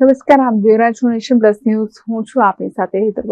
નમસ્કાર આપ જોઈ રહ્યા છો નેશન પ્લસ ન્યૂઝ. હું છું આપની સાથે હેતર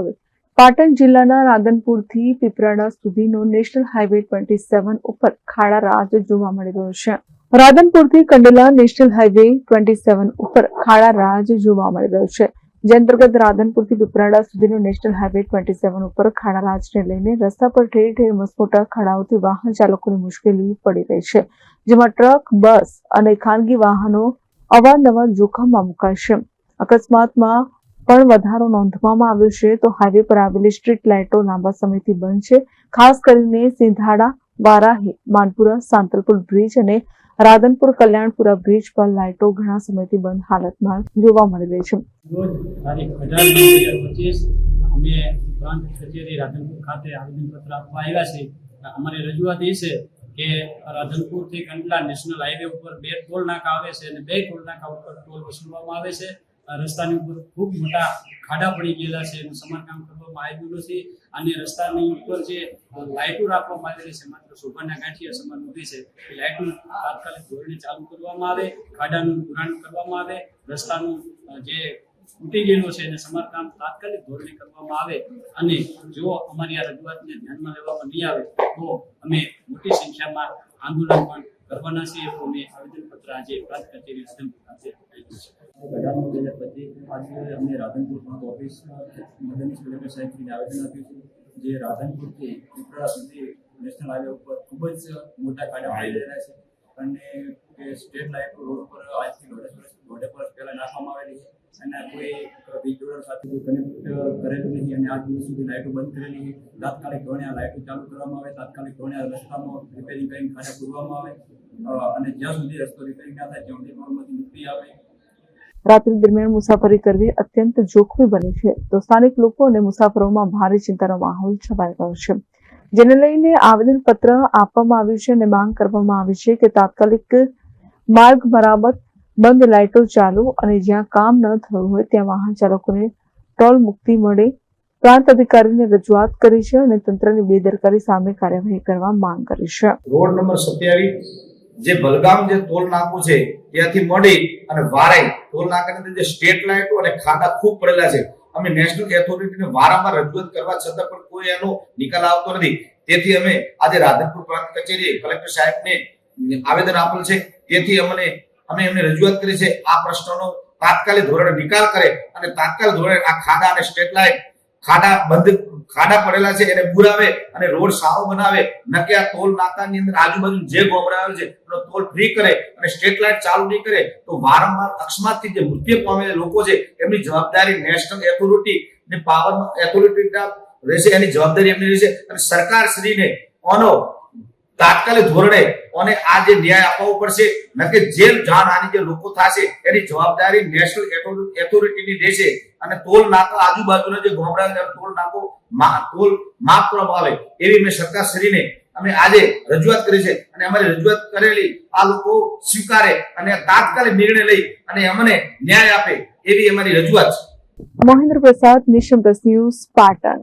પાટણ જિલ્લાના રાધનપુરથી પીપરાડા સુધીનો નેશનલ હાઈવે ટ્વેન્ટી સેવન ઉપર ખાડા રાજ જોવા મળી રહ્યો છે. રાધનપુરથી Kandla national highway twenty seven ઉપર ખાડા રાજ જોવા મળી રહ્યો છે. જે અંતર્ગત રાધનપુરથી પીપરાડા સુધીનો નેશનલ હાઈવે ટ્વેન્ટી સેવન ઉપર ખાડા રાજને લઈને રસ્તા પર ઠેર ઠેર મસમોટા ખાડાઓથી વાહન ચાલકોની મુશ્કેલી પડી રહી છે. જેમાં ટ્રક, બસ અને ખાનગી વાહનો અવારનવાર જોખમમાં મુકાશે અકસ્માતમાં પણ વધારો નોંધવામાં આવ્યો છે, તો હાઈવે પર આવેલી સ્ટ્રીટ લાઇટો લાંબા સમયથી બંધ છે. ખાસ કરીને સિંધાડા, વારાહી, માનપુરા, સાંતલપુર બ્રિજ અને રાધનપુર, કલ્યાણપુરા બ્રિજ પર લાઇટો ઘણા સમયથી બંધ હાલતમાં જોવા મળી રહી છે. રોજ રજૂઆત એ છે કે રાધનપુરથી કંડલા નેશનલ હાઈવે ઉપર બે ટોલ નાકા આવે છે અને બે ટોલ નાકા ઉપર ટોલ વસૂલવામાં આવે છે. રસ્તાની ઉપર ખૂબ મોટા ખાડા પડી ગયેલા છે, એનું સમારકામ કરવામાં આવ્યું નથી. અને રસ્તાની ઉપર જે લાઇટો રાખવામાં આવેલી છે, માત્ર શોભાના ગાંઠિયા સમાન ઊભી છે, એ લાઇટો તાત્કાલિક ધોરણે ચાલુ કરવામાં આવે, ખાડાનું પુરાણ કરવામાં આવે, રસ્તાનું જે તૂટી ગયેલો છે, એને સમારકામ તાત્કાલિક ધોરણે કરવામાં આવે. અને જો અમારી આ રજૂઆતને ધ્યાનમાં લેવામાં નહીં આવે, તો અમે મોટી સંખ્યામાં આંદોલન પણ કરવાના છીએ. એવું અમે આવેદનપત્ર આજે પ્રાંત કચેરી રાધનપુર ખાતે આપ્યું છે અઢાર નવ બે હજાર પચીસ આજે અમે રાધનપુર પ્રાંત ઓફિસ મદનીશ કલેક્ટર સાહેબને આવેદન આપ્યું છે. જે રાધનપુરથી પીપળા સુધી નેશનલ હાઈવે ઉપર ખૂબ જ મોટા ખાડા પડી રહેલા છે. અને સ્ટેટ લાઇટ રોડ ઉપર આજથી દોઢેક વર્ષ વર્ષ પહેલા નાખવામાં આવેલી છે. અને કોઈ વીજ જોડાણ સાથે કોઈ કનેક્ટ કરેલું નહીં અને આજ દિવસ સુધી લાઇટો બંધ કરેલી તાત્કાલિક ધોરણે આ લાઇટો ચાલુ કરવામાં આવે. તાત્કાલિક ધોરણે રસ્તામાં રિપેરિંગ કરીને ખાડા પૂરવામાં આવે. અને જ્યાં સુધી રસ્તો રિપેરિંગ ના થાય, ત્યાં સુધી રોડમાંથી મુક્તિ આવે. રાત્રિ દરમિયાન મુસાફરી કરવી અત્યંત જોખમી બની છે. તો સ્થાનિક લોકો અને મુસાફરોમાં ભારે ચિંતાનો માહોલ છવાઈ ગયો છે. જેને લઈને આવેદનપત્ર આપવામાં આવ્યું છે અને માંગ કરવામાં આવી છે કે તાત્કાલિક માર્ગ મરામત, બંધ લાઇટો ચાલુ અને જ્યાં કામ ન થયું હોય ત્યાં વાહન ચાલકોને ટોલ મુક્તિ મળે. પ્રાંત અધિકારીને રજૂઆત કરી છે અને તંત્રની બેદરકારી સામે કાર્યવાહી કરવા માંગ કરી છે. રોડ નંબર સત્યાવીસ જે બલગામ જે ટોલ નાકું છે, ત્યાંથી મળી અને વારાઈ. ટોલ નાકાની જે સ્ટેટ લાઇટો અને ખાડા ખૂબ પડેલા છે. અમે નેશનલ એથોરિટીને વારંવાર રજૂઆત કરવા છતાં પણ કોઈ એનો નિકાલ આવતો નથી. તેથી અમે આજે રાધનપુર પ્રાંત કચેરીએ કલેક્ટર સાહેબને આવેદન આપેલ છે. તેથી અમને, અમે એમને રજૂઆત કરી છે આ પ્રશ્નનો તાત્કાલિક ધોરણે નિકાલ કરે અને તાત્કાલિક ધોરણે આ ખાડા અને સ્ટેટ લાઇટ ખાડા બંધ ખાડા પડેલા છે, એને પુરાવે અને રોડ સારો બનાવે. ન કે આ ટોલ નાકાની અંદર આજુબાજુ જે ગોમડા છે, એનો ટોલ ફ્રી કરે અને સ્ટ્રીટ લાઇટ ચાલુ નહીં કરે, તો વારંવાર અકસ્માતથી જે મૃત્યુ પામેલા લોકો છે, એમની જવાબદારી નેશનલ એથોરિટી ને પાવર ઓથોરિટીના રહેશે, એની જવાબદારી એમની રહેશે. અને સરકાર શ્રીને આનો તાત્કાલિક ધોરણે અને આ જે ન્યાય આપવો પડશે નકે જેલ જાનહાની જે લોકો થશે, એની જવાબદારી નેશનલ એથોરિટીની રહેશે. અને ટોલ નાકા આજુબાજુના જે ગામડા ટોલ નાકો ટોલ માફ કરવામાં આવે, એવી મેં સરકાર શ્રીને અમે આજે રજૂઆત કરી છે. અને અમારી રજૂઆત કરેલી આ લોકો સ્વીકારે અને તાત્કાલિક નિર્ણય લઈ અને અમને ન્યાય આપે, એવી અમારી રજૂઆત છે. મહેન્દ્ર પ્રસાદ નેશન ન્યૂઝ પાટણ.